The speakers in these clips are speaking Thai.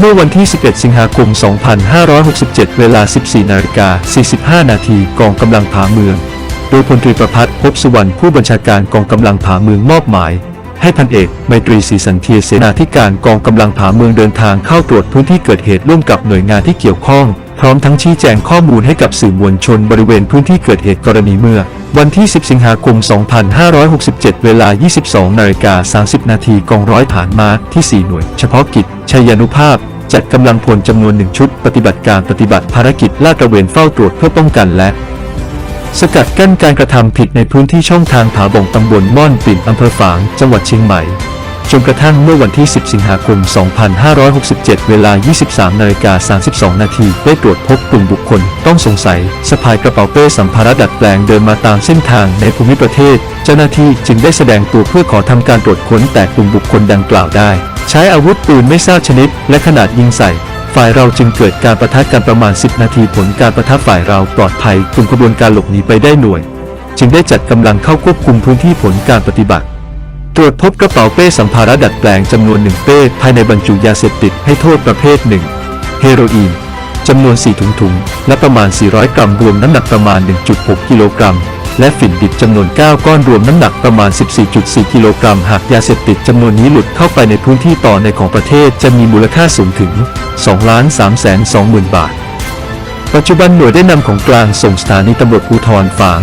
เมื่อวันที่ 11 สิงหาคม 2567 เวลา 14 นาฬิกา 45 นาทีกองกำลังผาเมือง โดยพลตรีประพัฒน์พบสุวรรณผู้บัญชาการกองกำลังผาเมืองมอบหมาย ให้พันเอกไมตรีศรีสันเทียเสนาธิการกองกำลังผาเมืองเดินทางเข้าตรวจพื้นที่เกิดเหตุร่วมกับหน่วยงานที่เกี่ยวข้อง พร้อมทั้งชี้แจงข้อมูลให้กับสื่อมวลชนบริเวณพื้นที่เกิดเหตุกรณีเมื่อวันที่ 10 สิงหาคม 2567 เวลา 22 นาฬิกา 30 นาทีกองร้อยฐานมาที่ 4 หน่วย เฉพาะกิจ ชัยานุภาพ จัดกำลังพลจำนวนหนึ่งชุด ปฏิบัติการปฏิบัติภารกิจลาดตระเวนเฝ้าตรวจเพื่อป้องกันและ สกัดกั้นการกระทำผิดในพื้นที่ช่องทางผาบ่งตำบลม่อนปิ่นอำเภอฝาง จังหวัดเชียงใหม่ จนกระทั่งเมื่อวันที่ 10 สิงหาคม 2567 เวลา 23 นาฬิกา 32 นาที ได้ตรวจพบกลุ่มบุคคล ต้องสงสัยสะพายกระเป๋าเป้สัมภาระดัดแปลงเดินมาตามเส้นทางในภูมิประเทศ เจ้าหน้าที่จึงได้แสดงตัวเพื่อขอทำการตรวจค้นแต่กลุ่มบุคคลดังกล่าวได้ ใช้อาวุธปืนไม่ทราบชนิด และขนาดยิงใส่ฝ่ายเราจึงเกิดการประทะกันประมาณ 10 นาทีผลการประทะฝ่ายเราปลอดภัยกลุ่มขบวนการหลบหนีไปได้หน่วย จึงได้จัดกำลังเข้าควบคุมพื้นที่ผลการปฏิบัติ ตรวจพบกระเป๋าเป้สัมภาระดัดแปลงจำนวนหนึ่งเป้ภายในบรรจุยาเสพติดให้โทษประเภทหนึ่งเฮโรอีนจำนวน 4 ถุงถุง และประมาณ 400 กรัม รวมน้ำหนักประมาณ 1.6 กิโลกรัม และฝิ่นดิบจำนวน 9 ก้อน รวมน้ำหนักประมาณ 14.4 กิโลกรัม หากยาเสพติดจำนวนนี้หลุดเข้าไปในพื้นที่ต่อในของประเทศจะมีมูลค่าสูงถึง2 3 2 0 0 0 0บาท ปัจจุบันหน่วยได้นำของกลางส่งสถานีตำรวจภูธรฝาง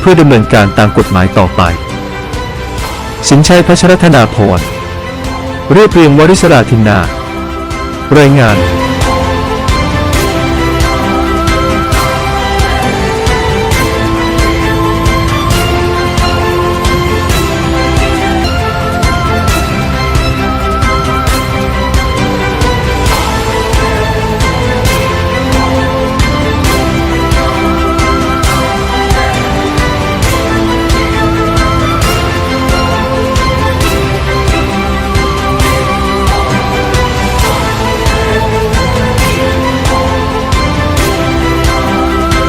เพื่อดำเนินการตามกฎหมายต่อไป สินชัยพัชรธนาพรเรียบเรียงวริศราธินนา รายงาน